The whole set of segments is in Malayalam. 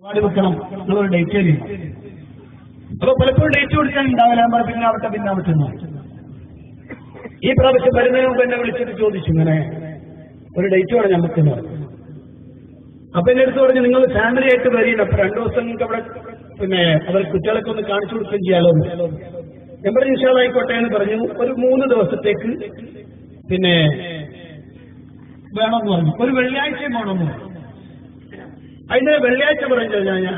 പരിപാടി വെക്കണം. നിങ്ങളൊരു ഡേറ്റ് തരും അപ്പൊ പലപ്പോഴും ഡേറ്റ് കൊടുക്കാൻ ഉണ്ടാവില്ല ഞാൻ പറഞ്ഞു പിന്നാവട്ടെ പിന്നെ എന്ന്. ഈ പ്രാവശ്യം വരുന്നതിന് മുമ്പ് എന്നെ വിളിച്ചിട്ട് ചോദിച്ചു ഇങ്ങനെ ഒരു ഡേറ്റ് വേണം പറഞ്ഞു. അപ്പൊ എന്റെ അടുത്ത് പറഞ്ഞു നിങ്ങൾ ഫാമിലി ആയിട്ട് വരില്ല അപ്പൊ രണ്ടു ദിവസം നിങ്ങൾക്ക് അവിടെ പിന്നെ അവർ കുട്ടികളൊക്കെ ഒന്ന് കാണിച്ചു കൊടുക്കുകയും ചെയ്യാലോ. ഞാൻ പറഞ്ഞു ഇൻഷാല്ലായിക്കോട്ടെ എന്ന് പറഞ്ഞു. ഒരു മൂന്ന് ദിവസത്തേക്ക് പിന്നെ വേണമെന്ന് പറഞ്ഞു. ഒരു വെള്ളിയാഴ്ചയും വേണമെന്ന് പറഞ്ഞു. അതിന് വെള്ളിയാഴ്ച പറഞ്ഞു കഴിഞ്ഞാൽ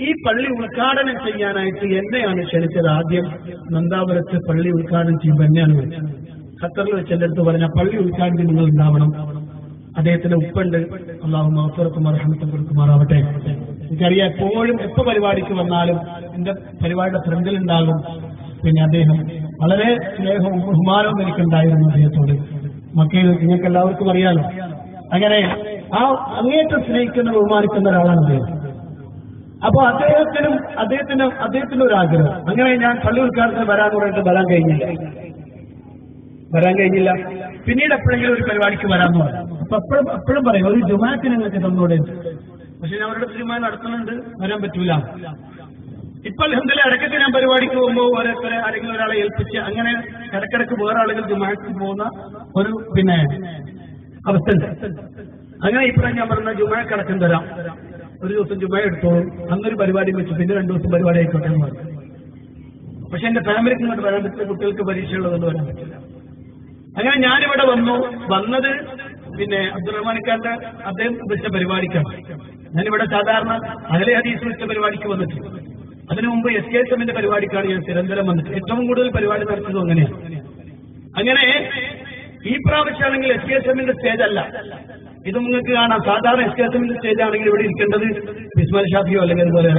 ഈ പള്ളി ഉദ്ഘാടനം ചെയ്യാനായിട്ട് എന്നെയാണ് ക്ഷണിച്ചത് ആദ്യം. നന്ദാപുരത്ത് പള്ളി ഉദ്ഘാടനം ചെയ്യുമ്പോൾ എന്നെയാണ് വിളിച്ചത്. ഖത്തറിൽ വെച്ച് എന്റെ അടുത്ത് പറഞ്ഞ പള്ളി ഉദ്ഘാടനം നിങ്ങൾ ഉണ്ടാവണം അദ്ദേഹത്തിന്റെ ഉപ്പുണ്ട്. അള്ളാഹു മഹത്തുറക്കും അർഹമത്തും കൊടുക്കുമാറാവട്ടെ. എനിക്കറിയാം എപ്പോഴും എപ്പോ പരിപാടിക്ക് വന്നാലും എന്റെ പരിപാടിയുടെ ഫ്രണ്ടിൽ ഉണ്ടാകും. പിന്നെ അദ്ദേഹം വളരെ സ്നേഹവും ബഹുമാനവും എനിക്കുണ്ടായിരുന്നു അദ്ദേഹത്തോട്. മക്കയിൽ നിങ്ങൾക്ക് എല്ലാവർക്കും അറിയാലോ. അങ്ങനെ ആ അങ്ങേറ്റം സ്നേഹിക്കുന്ന ബഹുമാനിക്കുന്ന ഒരാളാണ് അദ്ദേഹം. അപ്പൊ അദ്ദേഹത്തിനും അദ്ദേഹത്തിനും അദ്ദേഹത്തിന്റെ ഒരു ആഗ്രഹം അങ്ങനെ ഞാൻ പള്ളി ഉദ്ഘാടനത്തിന് വരാൻ പറഞ്ഞിട്ട് വരാൻ കഴിഞ്ഞില്ല. വരാൻ കഴിഞ്ഞില്ല. പിന്നീട് എപ്പോഴെങ്കിലും ഒരു പരിപാടിക്ക് വരാമെന്ന് പറഞ്ഞു. അപ്പൊ എപ്പോഴും എപ്പോഴും പറയും ഒരു ജുമാത്തിന് നിങ്ങൾക്ക് തന്നോടെ പക്ഷെ ഞാൻ അവരുടെ തീരുമാനം നടത്തുന്നുണ്ട് വരാൻ പറ്റൂല. ഇപ്പൊ അലഹദില്ല ഇടയ്ക്കൊക്കെ ഞാൻ പരിപാടിക്ക് പോകുമ്പോൾ ഓരോരുത്തരെ ആരെങ്കിലും ഒരാളെ ഏൽപ്പിച്ച് അങ്ങനെ ഇടക്കിടക്ക് വേറെ ആളുകൾ ജുമാക്ക് പോകുന്ന ഒരു പിന്നെ അവസ്ഥ അങ്ങനെ ഇപ്പഴും ഞാൻ പറഞ്ഞ ജുമായ കടക്കം തരാം. ഒരു ദിവസം ജുമായ എടുത്തോളും. അന്നൊരു പരിപാടി വെച്ചു. പിന്നെ രണ്ടു ദിവസം പരിപാടി ആയിക്കോട്ടെ എന്ന് പറഞ്ഞു. പക്ഷെ എന്റെ ഫാമിലിക്ക് ഇങ്ങോട്ട് വരാൻ പറ്റില്ല. കുട്ടികൾക്ക് പരീക്ഷ ഉള്ളതുകൊണ്ട് വരാൻ പറ്റില്ല. അങ്ങനെ ഞാനിവിടെ വന്നു. വന്നത് പിന്നെ അബ്ദുറഹ്മാനിക്കാന്റെ അദ്ദേഹം വെച്ച പരിപാടിക്കാണ്. ഞാനിവിടെ സാധാരണ അകലെ ഹദീസ് വെച്ച പരിപാടിക്ക് വന്നിട്ടുണ്ട്. അതിനു മുമ്പ് എസ് കെ എസ് എമ്മിന്റെ പരിപാടിക്കാണ് ഞാൻ നിരന്തരം വന്നിട്ട് ഏറ്റവും കൂടുതൽ പരിപാടി നടത്തുന്നത് അങ്ങനെയാണ്. അങ്ങനെ ഈ പ്രാവശ്യമാണെങ്കിൽ എസ് കെ എസ് എമ്മിന്റെ സ്റ്റേജ് അല്ല. ഇത് നിങ്ങൾക്ക് കാണാം. സാധാരണ എസ് കെ എസ് എമ്മിന്റെ സ്റ്റേജ് ആണെങ്കിൽ ഇവിടെ ഇരിക്കേണ്ടത് ബിസ്മൽ ഷാഫിയോ അല്ലെങ്കിൽ അതുപോലെ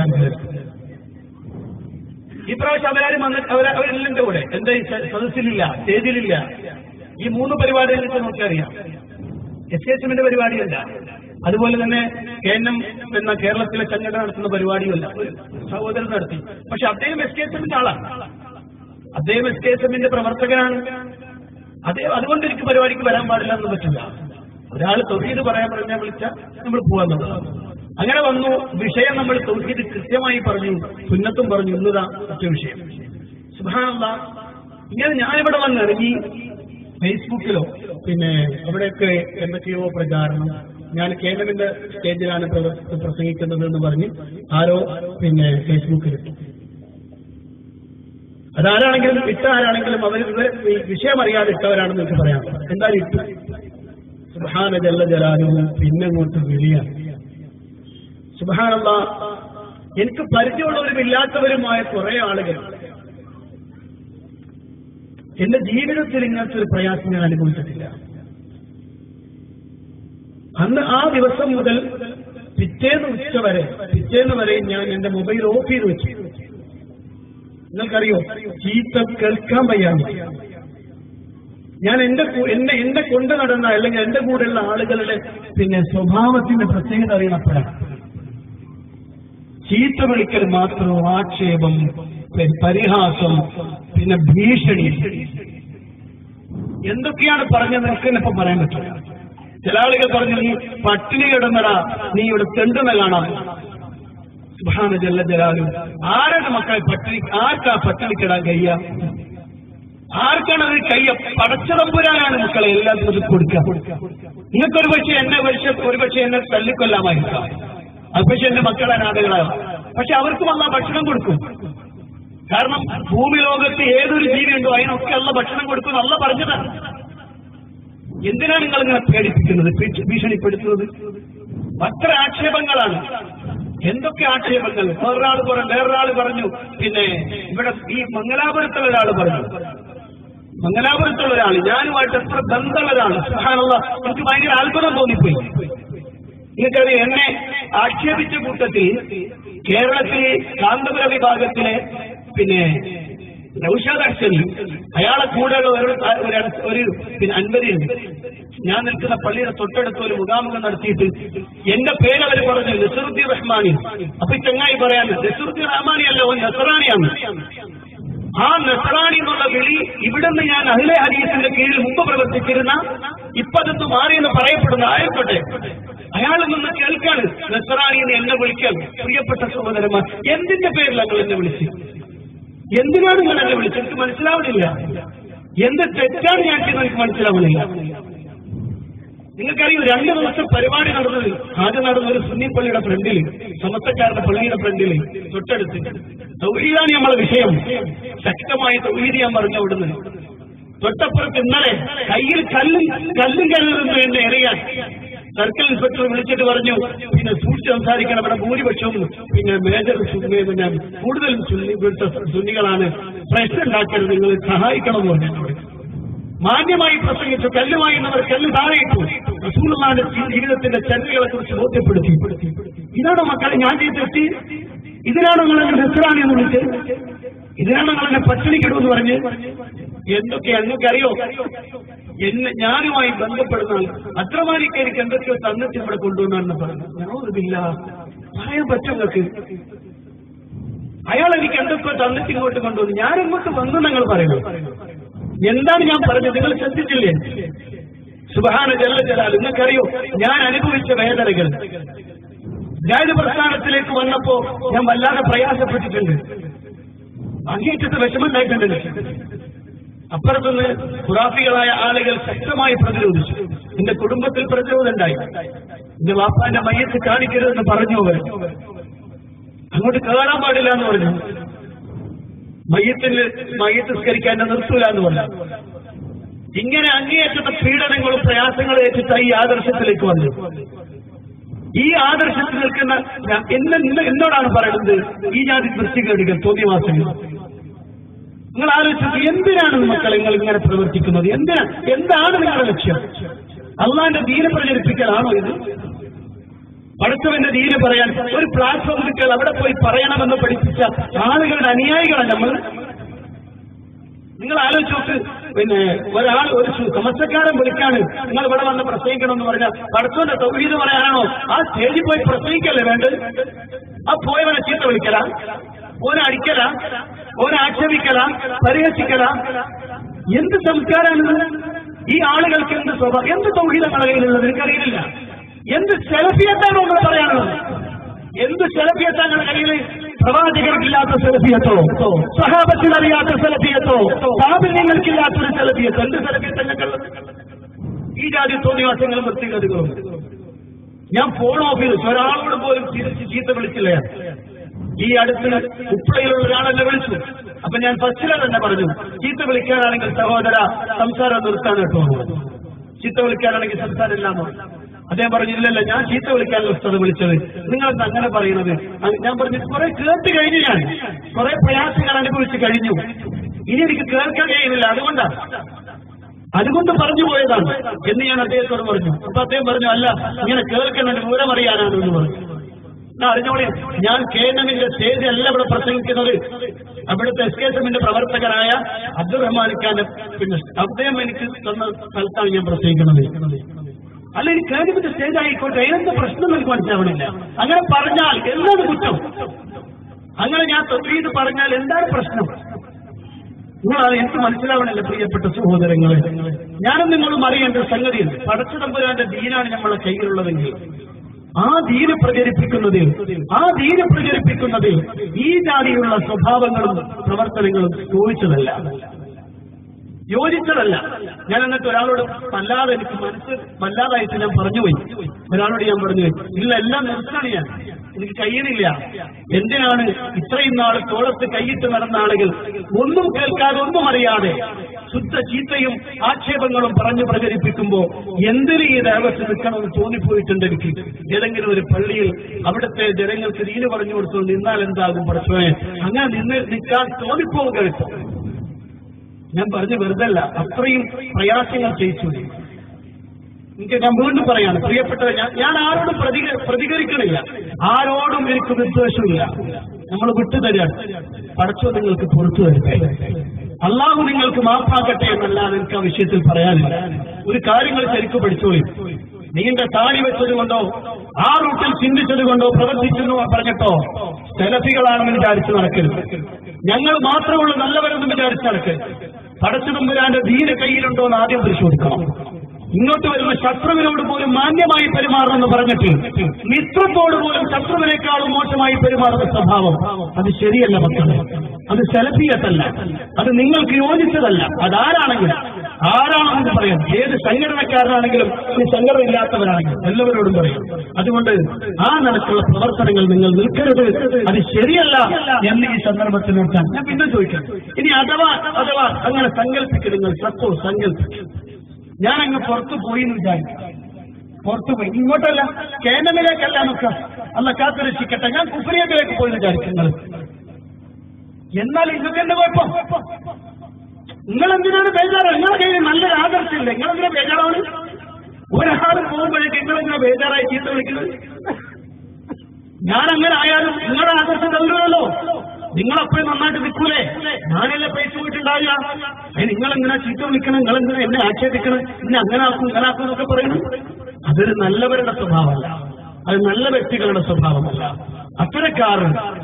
ഇപ്രാവശ്യം അവരാരും വന്നിട്ട് അവർ അവരെല്ലാം കൂടെ. എന്താ സദസ്സിലില്ല സ്റ്റേജിലില്ല. ഈ മൂന്ന് പരിപാടികൾക്ക് നമുക്കറിയാം. എസ് എസ് എമ്മിന്റെ പരിപാടിയല്ല. അതുപോലെ തന്നെ കെ എൻ എം എന്ന കേരളത്തിലെ സംഘടന നടത്തുന്ന പരിപാടിയല്ല സഹോദരൻ നടത്തി. പക്ഷെ അദ്ദേഹം എസ് കെ എസ് എമ്മിന്റെ ആളാണ്. അദ്ദേഹം എസ് കെ എസ് എമ്മിന്റെ പ്രവർത്തകനാണ്. അദ്ദേഹം അതുകൊണ്ട് എനിക്ക് പരിപാടിക്ക് വരാൻ പാടില്ല എന്ന് പറ്റില്ല. ഒരാൾ തൗഹീദ് പറയാൻ പറഞ്ഞാൽ വിളിച്ചാൽ നമ്മൾ പോകാന്നുള്ളത് അങ്ങനെ വന്നു വിഷയം നമ്മൾ തൗഹീദ് കൃത്യമായി പറഞ്ഞു സുന്നത്തും പറഞ്ഞു ഇന്നതാ മറ്റു വിഷയം. സുബാനല്ല ഇങ്ങനെ ഞാനിവിടെ വന്ന് ഇറങ്ങി ഫേസ്ബുക്കിലോ പിന്നെ അവിടെയൊക്കെ എന്തൊക്കെയോ പ്രചാരണം ഞാൻ കേരളത്തിന്റെ സ്റ്റേജിലാണ് പ്രസംഗിക്കുന്നത് എന്ന് പറഞ്ഞ് ആരോ പിന്നെ ഫേസ്ബുക്കിൽ അതാരാണെങ്കിലും ഇട്ട ആരാണെങ്കിലും അവർ വിഷയം അറിയാതെ ഇട്ടവരാണെന്ന് എനിക്ക് പറയാം. എന്തായാലും ഇട്ടു. സുബാന ജല്ല ജലാലും പിന്നെ അങ്ങോട്ട് വിളിയാണ് എനിക്ക് പരിചയമുള്ളവരും ഇല്ലാത്തവരുമായ കുറെ ആളുകൾ. എന്റെ ജീവിതത്തിൽ ഇങ്ങനത്തെ ഒരു പ്രയാസം ഞാൻ അനുഭവിച്ചിട്ടില്ല. അന്ന് ആ ദിവസം മുതൽ പിറ്റേന്ന് ഉച്ച വരെ പിറ്റേന്ന് വരെ ഞാൻ എന്റെ മൊബൈൽ ഓഫ് ചെയ്ത് വെച്ചു. നിങ്ങൾക്കറിയോ? ചീത്ത കേൾക്കാൻ വയ്യാണ് ഞാൻ എന്റെ എന്നെ എന്റെ കൊണ്ട് നടന്ന അല്ലെങ്കിൽ എന്റെ കൂടെയുള്ള ആളുകളുടെ പിന്നെ സ്വഭാവത്തിന്റെ പ്രത്യേകത അറിയണപ്പെടാം ചീത്ത വിളിക്കൽ മാത്രം ആക്ഷേപം പരിഹാസം പിന്നെ ഭീഷണി. എന്തൊക്കെയാണ് പറഞ്ഞത് നിനക്ക് ഇപ്പൊ പറയാൻ പറ്റില്ല. ചില ആളുകൾ പറഞ്ഞു നീ പട്ടിണി കിടന്നടാ നീ ഇവിടെ തെണ്ടുന്ന കാണാം. സുഹാന ജല്ല ജലാലും. ആരുടെ മക്കളെ പട്ടിണി ആർക്കാ പട്ടിണിക്കിടാൻ കഴിയ ആർക്കാണ് അത് കയ്യ പടച്ചതമ്പുരാനാണ് മക്കളെ എല്ലാത്തിനും കൊടുക്കുക. നിങ്ങൾക്കൊരു പക്ഷേ എന്നെ പക്ഷെ ഒരു പക്ഷേ എന്നെ തല്ലിക്കൊല്ലാമായിരിക്കാം. അത് പക്ഷെ എന്റെ മക്കളെ അനാഥകളാകും. പക്ഷെ അവർക്ക് വന്ന ഭക്ഷണം കൊടുക്കും. കാരണം ഭൂമി ലോകത്ത് ഏതൊരു ജീവിയുണ്ടോ അതിനൊക്കെ ഉള്ള ഭക്ഷണം കൊടുക്കും അല്ല പറഞ്ഞതാണ് എന്തിനാണ് നിങ്ങൾ ഇങ്ങനെ പേടിപ്പിക്കുന്നത് ഭീഷണിപ്പെടുത്തുന്നത്? അത്ര ആക്ഷേപങ്ങളാണ്. എന്തൊക്കെ ആക്ഷേപങ്ങൾ? വേറൊരാൾ പറഞ്ഞു വേറൊരാൾ പറഞ്ഞു. പിന്നെ ഇവിടെ ഈ മംഗലാപുരത്തുള്ള ഒരാൾ പറഞ്ഞു. മംഗലാപുരത്തുള്ള ഒരാൾ ഞാനുമായിട്ട് എത്ര ബന്ധമുള്ള ഒരാൾ സഹാനുള്ള എനിക്ക് ഭയങ്കര അത്ഭുതം തോന്നിപ്പോയി. നിങ്ങൾക്കത് എന്നെ ആക്ഷേപിച്ച കൂട്ടത്തിൽ കേരളത്തിലെ കാന്തപുര വിഭാഗത്തിലെ പിന്നെ നൌഷാദ് അയാളെ കൂടെയുള്ള ഒരു ഒരു- ഒരു പിന്നെ അൻപതിയുണ്ട് ഞാൻ നിൽക്കുന്ന പള്ളിയുടെ തൊട്ടടുത്ത് ഒരു മുഖാമുഖം നടത്തിയിട്ട് എന്റെ പേര് അവർ പറഞ്ഞു നസറുദ്ദീൻ റഹ്മാനി. അപ്പൊ ചങ്ങായി പറയാൻ നസറുദ്ദീൻ റഹ്മാനി അല്ല ഓൻ നസറാണിയാണ് ആ നെസറാണി എന്നുള്ള വിളി ഇവിടുന്ന് ഞാൻ അഹിലെ ഹരീസിന്റെ കീഴിൽ മുമ്പ് പ്രവർത്തിച്ചിരുന്ന ഇപ്പതെന്ന് എന്ന് പറയപ്പെടുന്ന ആയിക്കോട്ടെ. അയാൾ നിന്ന് കേൾക്കാണ് നസറാണിന്ന് എന്നെ വിളിക്കാൻ. പ്രിയപ്പെട്ട സഹോദരന്മാർ എന്തിന്റെ പേരിൽ നിങ്ങൾ എന്നെ വിളിച്ചു? എന്തിനാണ് നിങ്ങൾ എന്നെ വിളിച്ചത് എനിക്ക് മനസ്സിലാവുന്നില്ല. എന്ത് തെറ്റാണ് ഞാൻ എനിക്ക് മനസ്സിലാവുന്നില്ല. നിങ്ങൾക്കറിയോ രണ്ട് ദിവസം പരിപാടി നടന്നത് ആദ്യം നടന്ന ഒരു സുന്നി പള്ളിയുടെ ഫ്രണ്ടിൽ സമസ്തക്കാരുടെ പള്ളിയുടെ ഫ്രണ്ടിൽ തൊട്ടടുത്ത്. തൗഹീദാണ് നമ്മളെ വിഷയം. ശക്തമായ തൗഹീദ് ഞാൻ പറഞ്ഞു അവിടുന്ന്. തൊട്ടപ്പുറത്ത് ഇന്നലെ കയ്യിൽ കല്ലും കല്ലും കല്ലുന്നു എന്നെ എറിയാൻ സർക്കിൾ ഇൻസ്പെക്ടർ വിളിച്ചിട്ട് പറഞ്ഞു പിന്നെ സൂക്ഷിച്ച് സംസാരിക്കണം ഇവിടെ ഭൂരിപക്ഷവും പിന്നെ മേജർ പിന്നെ കൂടുതൽ സുന്നികളാണ്. പ്രശ്നം ഉണ്ടാക്കരുത് നിങ്ങൾ സഹായിക്കണം എന്ന് പറഞ്ഞു മാന്യമായി പ്രസംഗിച്ചു കല്ലുമായി എന്നവർ കല്ല് താഴെയിട്ടു റസൂലുള്ളാഹിന്റെ ജീവിതത്തിന്റെ ചര്യകളെ കുറിച്ച് ബോധ്യപ്പെടുത്തി. ഇതാണോ മക്കളെ ഞാൻ ചെയ്ത് തെറ്റി ഇതിനാണോ നിങ്ങൾ എന്നെ എന്ന് വിളിച്ച് ഇതിനാണോ നിങ്ങൾ എന്നെ പട്ടിണിക്കിടുമെന്ന് പറഞ്ഞ്. എന്തൊക്കെ അങ്ങക്കറിയോ എന്നെ ഞാനുമായി ബന്ധപ്പെടുന്ന അത്രമാരിക്ക് എനിക്ക് എന്തൊക്കെയോ തന്നിട്ട് ഇവിടെ കൊണ്ടുവന്നാണെന്ന് പറഞ്ഞു. ഞാനൊന്നുമില്ല പറയാൻ പറ്റും നിങ്ങൾക്ക്? അയാൾ എനിക്ക് എന്തൊക്കെയോ തന്നിട്ട് ഇങ്ങോട്ട് കൊണ്ടുവന്നു. ഞാൻ ഇങ്ങോട്ട് വന്നു നിങ്ങൾ പറയുന്നു എന്താണ് ഞാൻ പറഞ്ഞത്? നിങ്ങൾ ശ്രദ്ധിച്ചില്ലേ? സുബഹാന ജല്ല ജലാൽ നിങ്ങൾക്കറിയോ? ഞാൻ അനുഭവിച്ച വേദനകൾ. ജാതി പ്രസ്ഥാനത്തിലേക്ക് വന്നപ്പോ ഞാൻ വല്ലാതെ പ്രയാസപ്പെട്ടിട്ടുണ്ട്. അങ്ങേറ്റത്തെ വിഷമുണ്ടായിട്ടുണ്ട് അപ്പുറത്തുനിന്ന് ഖുറാഫികളായ ആളുകൾ ശക്തമായി പ്രതിരോധിച്ചു. എന്റെ കുടുംബത്തിൽ പ്രതിരോധം ഉണ്ടായി. എന്റെ വാപ്പാന്റെ മയ്യത്ത് കാണിക്കരുതെന്ന് പറഞ്ഞു അവർ. അങ്ങോട്ട് കയറാൻ പാടില്ല എന്ന് പറഞ്ഞു. മയ്യത്തിന് മയ്യത്ത് സ്കരിക്കാൻ നിർത്തൂല എന്ന് പറഞ്ഞു. ഇങ്ങനെ അങ്ങേയറ്റത്തെ പീഡനങ്ങളും പ്രയാസങ്ങളും ഏറ്റിട്ട് ഈ ആദർശത്തിലേക്ക് വന്നു. ഈ ആദർശത്തിൽ നിൽക്കുന്ന എന്നെ എന്നോടാണ് പറയുന്നത്? ഈ ജാതി വൃത്തികേടുകൾ തോന്നിയവാസങ്ങൾ നിങ്ങൾ ആലോചിച്ചത് എന്തിനാണ് മക്കൾ നിങ്ങൾ ഇങ്ങനെ പ്രവർത്തിക്കുന്നത്? എന്തിനാ? എന്താണ് നിങ്ങളുടെ ലക്ഷ്യം? അള്ളാന്റെ ദീന പ്രചരിപ്പിക്കലാണോ ഇത്? പഠിച്ചവന്റെ ദീന പറയാൻ ഒരു പ്ലാറ്റ്ഫോം കിട്ടിയാൽ അവിടെ പോയി പറയണമെന്ന് പഠിപ്പിച്ച ആളുകളുടെ അനുയായികളാണ് നമ്മൾ. നിങ്ങൾ ആലോചിച്ച് നോക്ക്. പിന്നെ ഒരാൾ ഒരു സമസ്തക്കാരൻ വിളിക്കാണ്. നിങ്ങൾ ഇവിടെ വന്ന് പ്രസംഗിക്കണം എന്ന് പറഞ്ഞാൽ പഠിച്ചവന്റെ തൗഹീദ് പറയാനാണോ? ആ സ്റ്റേജിൽ പോയി പ്രസംഗിക്കല്ലേ വേണ്ടത്? ആ പോയവനെ ചീത്ത വിളിക്കലാ? ഓനെ അടിക്കല? ഓനെ ആക്ഷേപിക്കലാ? പരിഹസിക്കലാ? എന്ത് സംസ്കാരമാണ് ഈ ആളുകൾക്ക് എന്ത് സ്വഭാവം? എന്ത് തൗഹീദങ്ങളുടെ കയ്യിലുള്ളത്? എനിക്കറിയില്ല എന്ത് സെലഫിയത്താണ് നമ്മൾ പറയാനുള്ളത്? എന്ത് സെലഫിയത്താണ് കയ്യിൽ പ്രവാചകർക്കില്ലാത്ത സെലഫിയത്തോ? സഹാബത്തിനറിയാത്ത സെലഫിയത്തോ? സ്ഥാപനങ്ങൾക്കില്ലാത്തൊരു സെലഫിയത്തോ? എന്ത് സെലഫിയത്തങ്ങൾക്കുള്ളത് ഈ ജാതി തോന്നിവാസങ്ങളും വൃത്തികേടുകളും. ഞാൻ ഫോൺ ഓഫീസ് ഒരാളോട് പോലും തിരിച്ച് ചീത്ത വിളിച്ചില്ല. ഈ അടുത്ത് ഉപ്പളയിലുള്ള ഒരാളെന്നെ വിളിച്ചു. അപ്പൊ ഞാൻ ഫസ്റ്റിലെ തന്നെ പറഞ്ഞു ചീത്ത വിളിക്കാനാണെങ്കിൽ സഹോദര സംസാരം നിർത്താൻ കേട്ടോ. ചീത്ത വിളിക്കാനാണെങ്കിൽ സംസാരം പറഞ്ഞു. അദ്ദേഹം പറഞ്ഞു ഇല്ലല്ല ഞാൻ ചീത്ത വിളിക്കാൻ ഉസ്താദ് വിളിച്ചത്. നിങ്ങൾ അങ്ങനെ പറയുന്നത്? ഞാൻ പറഞ്ഞു കുറെ കേട്ട് കഴിഞ്ഞു ഞാൻ. കുറെ പ്രയാസങ്ങൾ അനുഭവിച്ച് കഴിഞ്ഞു. ഇനി എനിക്ക് കേൾക്കാൻ കഴിയുന്നില്ല. അതുകൊണ്ടാണ് അതുകൊണ്ട് പറഞ്ഞു പോയതാണ് എന്ന് ഞാൻ അദ്ദേഹത്തോട് പറഞ്ഞു. അപ്പൊ അദ്ദേഹം പറഞ്ഞു അല്ല ഇങ്ങനെ കേൾക്കുന്നതിന് വിവരം അറിയാനാണ് എന്ന് പറഞ്ഞു. അറിഞ്ഞോളെ ഞാൻ കെ ഞാൻ എമ്മിന്റെ സ്റ്റേജ് അല്ല ഇവിടെ പ്രസംഗിക്കുന്നത്. അവിടുത്തെ എസ് കെ എസ് എമ്മിന്റെ പ്രവർത്തകനായ അബ്ദുറഹ്മാൻ ഖാന്റെ പിന്നെ അദ്ദേഹം എനിക്ക് തന്ന സ്ഥലത്താണ് ഞാൻ പ്രസംഗിക്കുന്നത്. അല്ല ഈ കേന്ദ്രമിന്റെ സ്റ്റേജ് ആയിക്കോട്ടെ എന്ത് പ്രശ്നം എനിക്ക് മനസ്സിലാവണില്ല. അങ്ങനെ പറഞ്ഞാൽ എന്താണ് കുറ്റം. അങ്ങനെ ഞാൻ തൊഴിൽ പറഞ്ഞാൽ എന്താണ് പ്രശ്നം? നിങ്ങളത് എനിക്ക് മനസ്സിലാവണില്ല പ്രിയപ്പെട്ട സഹോദരങ്ങളെ. ഞാനും നിങ്ങളും അറിയേണ്ട സംഗതി സംഗതിയുണ്ട്. പടച്ചു തമ്പുരാന്റെ ദീനാണ് നമ്മളെ കയ്യിലുള്ളതെങ്കിൽ. ആ ദീന പ്രചരിപ്പിക്കുന്നതിൽ ആ ദീന പ്രചരിപ്പിക്കുന്നതിൽ ഈ ജാതിയിലുള്ള സ്വഭാവങ്ങളും പ്രവർത്തനങ്ങളും ചോദിച്ചതല്ല. യോജിച്ചതല്ല. ഞാൻ എന്നിട്ട് ഒരാളോട് വല്ലാതെ എനിക്ക് മനസ്സ് വല്ലാതായിട്ട് ഞാൻ പറഞ്ഞുപോയി ഒരാളോട് ഞാൻ പറഞ്ഞു ഇല്ല എല്ലാം നിർത്തണി ഞാൻ. എനിക്ക് കഴിയണില്ല. എന്തിനാണ് ഇത്രയും നാൾ തോളത്ത് കൈയിട്ട് നടന്ന ആളുകൾ ഒന്നും കേൾക്കാതെ ഒന്നും അറിയാതെ ശുദ്ധ ചീത്തയും ആക്ഷേപങ്ങളും പറഞ്ഞു പ്രചരിപ്പിക്കുമ്പോ എന്തിന് ഈ ദേവത്ത് നിൽക്കണമെന്ന് തോന്നിപ്പോയിട്ടുണ്ട് എനിക്ക്? ഏതെങ്കിലും ഒരു പള്ളിയിൽ അവിടുത്തെ ജനങ്ങൾക്ക് ദീന് പറഞ്ഞു കൊടുത്തു നിന്നാൽ എന്താകും പ്രശ്നമേ? അങ്ങനെ നിന്ന് നിൽക്കാൻ തോന്നിപ്പോവുക ഞാൻ പറഞ്ഞു വെറുതല്ല അത്രയും പ്രയാസങ്ങൾ ചെയ്യിച്ചു എനിക്ക് ഞാൻ വീണ്ടും പറയാണ് പ്രിയപ്പെട്ടവർ ഞാൻ ഞാൻ ആരോടും പ്രതിക പ്രതികരിക്കണില്ല. ആരോടും എനിക്ക് വിദ്വേഷമില്ല. നമ്മൾ വിട്ടുതരാം പടച്ചോ നിങ്ങൾക്ക് പുറത്തു വരട്ടെ. അള്ളാഹു നിങ്ങൾക്ക് മാപ്പാക്കട്ടെ എന്നല്ലാതെ എനിക്ക് ആ വിഷയത്തിൽ പറയാനില്ല. ഒരു കാര്യങ്ങൾ ശരിക്കും പഠിച്ചോളി. നീണ്ട താടി വെച്ചത് കൊണ്ടോ ആ റൂട്ടിൽ ചിന്തിച്ചത് കൊണ്ടോ പ്രവർത്തിച്ചെന്ന് പറഞ്ഞിട്ടോ സെലഫികളാണെന്ന് വിചാരിച്ച് നടക്കരുത്. ഞങ്ങൾ മാത്രമുള്ള നല്ലവരെന്ന് വിചാരിച്ച് നടക്കരുത്. പടച്ചു തമ്പുരാന്റെ ധീര കയ്യിലുണ്ടോ എന്ന് ആദ്യം പരിശോധിക്കണം. ഇങ്ങോട്ട് വരുന്ന ശത്രുവിനോട് പോലും മാന്യമായി പെരുമാറണമെന്ന് പറഞ്ഞിട്ട് മിത്രത്തോട് പോലും ശത്രുവിനേക്കാളും മോശമായി പെരുമാറുന്ന സ്വഭാവം. അത് ശരിയല്ല മക്കളെ. അത് സെലഫിയത്തല്ല അത് നിങ്ങൾക്ക് യോജിച്ചതല്ല. അതാരാണെങ്കിലും ആരാണെന്ന് പറയാം. ഏത് സംഘടനക്കാരനാണെങ്കിലും ഈ സംഘടന ഇല്ലാത്തവരാണെങ്കിലും എല്ലാവരോടും പറയും. അതുകൊണ്ട് ആ നിലക്കുള്ള പ്രവർത്തനങ്ങൾ നിങ്ങൾ നിൽക്കരുത്. അത് ശരിയല്ല എന്ന് ഈ സന്ദർഭത്തിൽ നോക്കാൻ ഞാൻ പിന്നെ ചോദിക്കാം. ഇനി അഥവാ അഥവാ അങ്ങനെ സങ്കല്പിക്കുക നിങ്ങൾ. സപ്പോ സങ്കല്പിക്കും. ഞാൻ അങ്ങ് പുറത്തു പോയി എന്ന് വിചാരിക്കും. പുറത്തു പോയി. ഇങ്ങോട്ടല്ല കേന്ദ്രമിലേക്കല്ല നമുക്ക് അല്ല കാത്തുരക്ഷിക്കട്ടെ. ഞാൻ കുഫരിയത്തിലേക്ക് പോയി എന്ന് വിചാരിക്കും നിങ്ങൾ. എന്നാൽ ഇതൊക്കെ എന്റെ കുഴപ്പം? നിങ്ങൾ എന്തിനാണ് ബേജാറ്? നിങ്ങളുടെ കയ്യിൽ നല്ലൊരു ആദർശമില്ല നിങ്ങൾ എന്തിനാ ബേജാറാണ് ഒരാൾ പോകുമ്പോഴേക്ക് നിങ്ങൾ എന്തിനാ ബേജാറായി ചീത്ത വിളിക്കുന്നത്? ഞാൻ അങ്ങനെ ആയാലും നിങ്ങളുടെ ആദർശം തള്ളുമല്ലോ നിങ്ങളപ്പോഴും നന്നായിട്ട് നിൽക്കൂലേ? ഞാനല്ലേ പൈസ പോയിട്ടുണ്ടാവില്ല. നിങ്ങൾ എങ്ങനെ ചീത്ത വിളിക്കണം? നിങ്ങൾ എങ്ങനെ എന്നെ ആക്ഷേപിക്കണം? ഇന്നെ അങ്ങനെ ആക്കും ഇങ്ങനെ ആക്കും എന്നൊക്കെ പറയണം അതൊരു നല്ലവരുടെ സ്വഭാവമല്ല. അത് നല്ല വ്യക്തികളുടെ സ്വഭാവമല്ല. അത്തരക്കാർ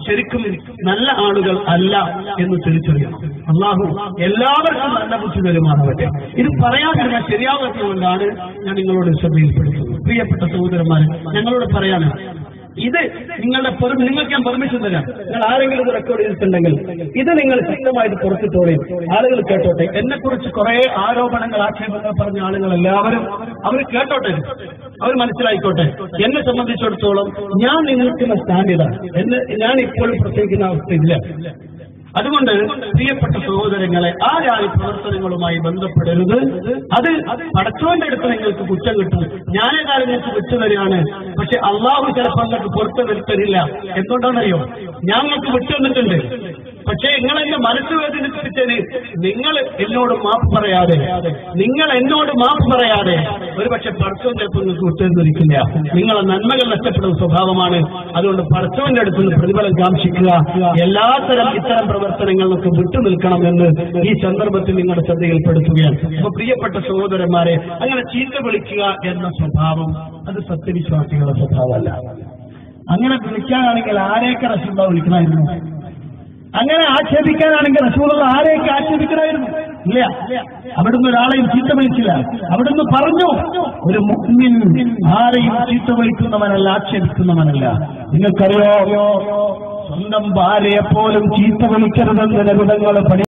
ശരിക്കും നല്ല ആളുകൾ അല്ല എന്ന് തിരിച്ചറിയണം. അള്ളാഹു എല്ലാവർക്കും നല്ല ബുദ്ധി തരുമാറാവട്ടെ. ഇത് പറയാതിരുന്ന ശരിയാവുന്നതുകൊണ്ടാണ് ഞാൻ നിങ്ങളോട് ശ്രദ്ധയിൽപ്പെടുത്തുന്നത്. പ്രിയപ്പെട്ട സഹോദരന്മാരെ ഞങ്ങളോട് പറയാണ് ഇത് നിങ്ങളുടെ നിങ്ങൾക്ക് ഞാൻ പെർമിഷൻ തരാം. നിങ്ങൾ ആരെങ്കിലും ഇത് റെക്കോർഡ് ചെയ്തിട്ടുണ്ടെങ്കിൽ ഇത് നിങ്ങൾ ശക്തമായിട്ട് പുറത്തിട്ടോളയും ആളുകൾ കേട്ടോട്ടെ. എന്നെക്കുറിച്ച് കുറെ ആരോപണങ്ങൾ ആക്ഷേപങ്ങൾ പറഞ്ഞ ആളുകൾ എല്ലാവരും അവർ കേട്ടോട്ടെ. അവർ മനസ്സിലായിക്കോട്ടെ. എന്നെ സംബന്ധിച്ചിടത്തോളം ഞാൻ നിൽക്കുന്ന സ്റ്റാൻഡ് എന്ന് ഞാൻ ഇപ്പോഴും പ്രത്യേകിക്കുന്ന അവസ്ഥ ഇല്ല അതുകൊണ്ട് പ്രിയപ്പെട്ട സഹോദരങ്ങളെ ആ രാജ്യ പ്രവർത്തനങ്ങളുമായി ബന്ധപ്പെടരുത്? അത് പടച്ചോന്റെ അടുത്ത് നിങ്ങൾക്ക് കുറ്റം കിട്ടും. ഞാനേതായാലും നിങ്ങൾക്ക് വിട്ടു തരികയാണ് പക്ഷെ അള്ളാഹു ചിലപ്പോൾ നിങ്ങൾക്ക് പുറത്തു നിർത്തരില്ല എന്തുകൊണ്ടാണറിയോ ഞാൻ നിങ്ങൾക്ക് വിട്ടു തന്നിട്ടുണ്ട്. പക്ഷെ നിങ്ങൾ എന്നെ മനസ്സ് വേദനിപ്പിച്ചതിന് നിങ്ങൾ എന്നോട് മാപ്പ് പറയാതെ നിങ്ങൾ എന്നോട് മാപ്പ് പറയാതെ ഒരു പക്ഷെ അടുത്ത് നിങ്ങൾക്ക് വിട്ടുതന്നിരിക്കില്ല നിങ്ങളെ നന്മകൾ നഷ്ടപ്പെടുന്ന സ്വഭാവമാണ്. അതുകൊണ്ട് പടച്ചോന്റെ അടുത്ത് നിന്ന് പ്രതിഫലം കാക്ഷിക്കുക. എല്ലാത്തരം ഇത്തരം പ്രവർത്തനങ്ങൾക്ക് വിട്ടുനിൽക്കണം എന്ന് ഈ സന്ദർഭത്തിൽ നിങ്ങളുടെ ശ്രദ്ധയിൽപ്പെടുത്തുകയാണ്. അപ്പൊ പ്രിയപ്പെട്ട സഹോദരന്മാരെ അങ്ങനെ ചീത്ത വിളിക്കുക എന്ന സ്വഭാവം അത് സത്യവിശ്വാസികളുടെ സ്വഭാവമല്ല. അങ്ങനെ വിളിക്കാനാണെങ്കിൽ ആരെയൊക്കെ റസൂള്ള വിളിക്കണമായിരുന്നു? അങ്ങനെ ആക്ഷേപിക്കാനാണെങ്കിൽ റസൂലുള്ള ആരെയൊക്കെ ആക്ഷേപിക്കണമായിരുന്നു? ഇല്ല. അവിടുന്ന് ഒരാളെയും ചീത്ത വിളിച്ചില്ല. അവിടുന്ന് പറഞ്ഞു ഒരു മുസ്ലിം ആരെയും ചീത്ത വിളിക്കുന്നവനല്ല ആക്ഷേപിക്കുന്നവനല്ല. നിങ്ങൾക്കറിയോ? സ്വന്തം ഭാര്യയെ പോലും ചീത്ത വിളിക്കരുതെന്ന് ലഭിതങ്ങൾ പഠി